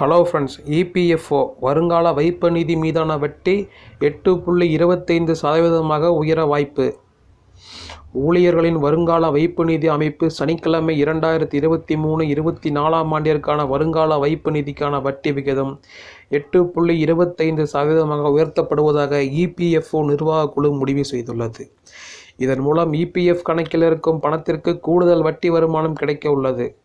Hello friends EPFO வருங்கால வைப்பு நிதி மீதான வட்டி எட்டு புள்ளி இருபத்தைந்து சதவீதமாக உயர வாய்ப்பு. ஊழியர்களின் வருங்கால வைப்பு நிதி அமைப்பு சனிக்கிழமை இரண்டாயிரத்தி இருபத்தி மூணு இருபத்தி நாலாம் ஆண்டிற்கான வருங்கால வைப்பு நிதிக்கான வட்டி விகிதம் எட்டு புள்ளி இருபத்தைந்து சதவீதமாக உயர்த்தப்படுவதாக இபிஎஃப்ஓ நிர்வாகக் குழு முடிவு செய்துள்ளது. இதன் மூலம் இபிஎஃப் கணக்கில் இருக்கும் பணத்திற்கு கூடுதல் வட்டி வருமானம் கிடைக்க உள்ளது.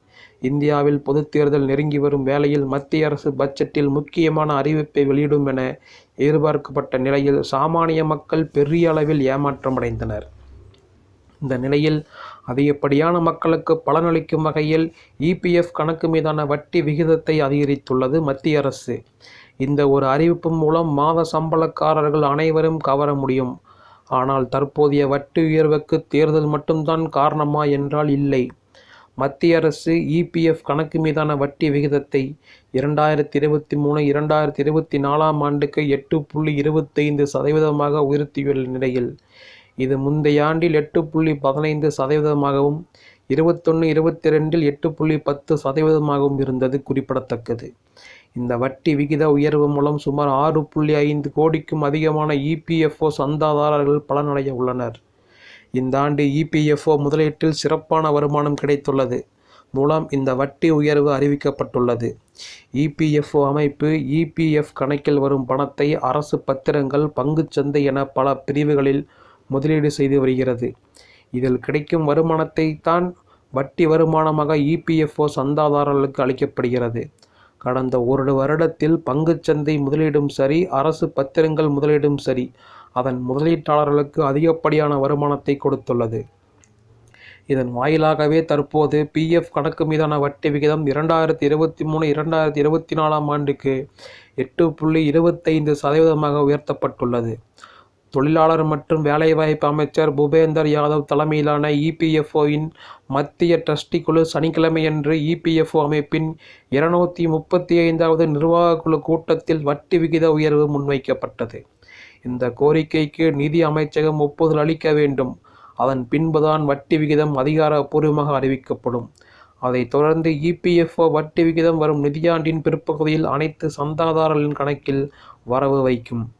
இந்தியாவில் பொதுத்தேர்தல் நெருங்கி வரும் வேளையில் மத்திய அரசு பட்ஜெட்டில் முக்கியமான அறிவிப்பை வெளியிடும் என எதிர்பார்க்கப்பட்ட நிலையில் சாமானிய மக்கள் பெரிய அளவில் ஏமாற்றமடைந்தனர். இந்த நிலையில் அதிகப்படியான மக்களுக்கு பலனளிக்கும் வகையில் இபிஎஃப் கணக்கு மீதான வட்டி விகிதத்தை அதிகரித்துள்ளது மத்திய அரசு. இந்த ஒரு அறிவிப்பு மூலம் மாத சம்பளக்காரர்கள் அனைவரும் கவர முடியும். ஆனால் தற்போதைய வட்டி உயர்வுக்கு தேர்தல் மட்டும்தான் காரணமா என்றால் இல்லை. மத்திய அரசு இபிஎஃப் கணக்கு மீதான வட்டி விகிதத்தை இரண்டாயிரத்தி இருபத்தி மூணு இரண்டாயிரத்தி இருபத்தி நாலாம் ஆண்டுக்கு எட்டு புள்ளி இருபத்தைந்து சதவீதமாக உயர்த்தியுள்ள நிலையில் இது முந்தைய ஆண்டில் எட்டு புள்ளி பதினைந்து சதவீதமாகவும் இருபத்தொன்று இருபத்தி ரெண்டில் எட்டு புள்ளி பத்து சதவீதமாகவும் இருந்தது குறிப்பிடத்தக்கது. இந்த வட்டி விகித உயர்வு மூலம் சுமார் ஆறு புள்ளி ஐந்து கோடிக்கும் அதிகமான இபிஎஃப்ஓ சந்தாதாரர்கள் பலனடைய உள்ளனர். இந்த ஆண்டு இபிஎஃப்ஓ முதலீட்டில் சிறப்பான வருமானம் கிடைத்துள்ளது. மூலம் இந்த வட்டி உயர்வு அறிவிக்கப்பட்டுள்ளது. இபிஎஃப்ஓ அமைப்பு இபிஎஃப் கணக்கில் வரும் பணத்தை அரசு பத்திரங்கள் பங்குச்சந்தை என பல பிரிவுகளில் முதலீடு செய்து வருகிறது. இதில் கிடைக்கும் வருமானத்தை தான் வட்டி வருமானமாக இபிஎஃப்ஓ சந்தாதாரர்களுக்கு அளிக்கப்படுகிறது. கடந்த ஒரு வருடத்தில் பங்குச்சந்தை முதலீடும் சரி அரசு பத்திரங்கள் முதலீடும் சரி. அதன் முதலீட்டாளர்களுக்கு அதிகப்படியான வருமானத்தை கொடுத்துள்ளது. இதன் வாயிலாகவே தற்போது பிஎஃப் கணக்கு மீதான வட்டி விகிதம் இரண்டாயிரத்தி இருபத்தி மூணு இரண்டாயிரத்தி இருபத்தி நாலாம் ஆண்டுக்கு எட்டு புள்ளி இருபத்தைந்து சதவீதமாக உயர்த்தப்பட்டுள்ளது. தொழிலாளர் மற்றும் வேலைவாய்ப்பு அமைச்சர் பூபேந்தர் யாதவ் தலைமையிலான இபிஎஃப்ஓயின் மத்திய ட்ரஸ்டி குழு சனிக்கிழமையன்று இபிஎஃப்ஓ அமைப்பின் இருநூற்றி முப்பத்தி ஐந்தாவது நிர்வாகக் குழு கூட்டத்தில் வட்டி விகித உயர்வு முன்வைக்கப்பட்டது. இந்த கோரிக்கைக்கு நிதி அமைச்சகம் ஒப்புதல் அளிக்க வேண்டும். அதன் பின்புதான் வட்டி விகிதம் அதிகாரப்பூர்வமாக அறிவிக்கப்படும். அதைத் தொடர்ந்து இபிஎஃப்ஓ வட்டி விகிதம் வரும் நிதியாண்டின் பிற்பகுதியில் அனைத்து சந்தாதாரர்களின் கணக்கில் வரவு வைக்கும்.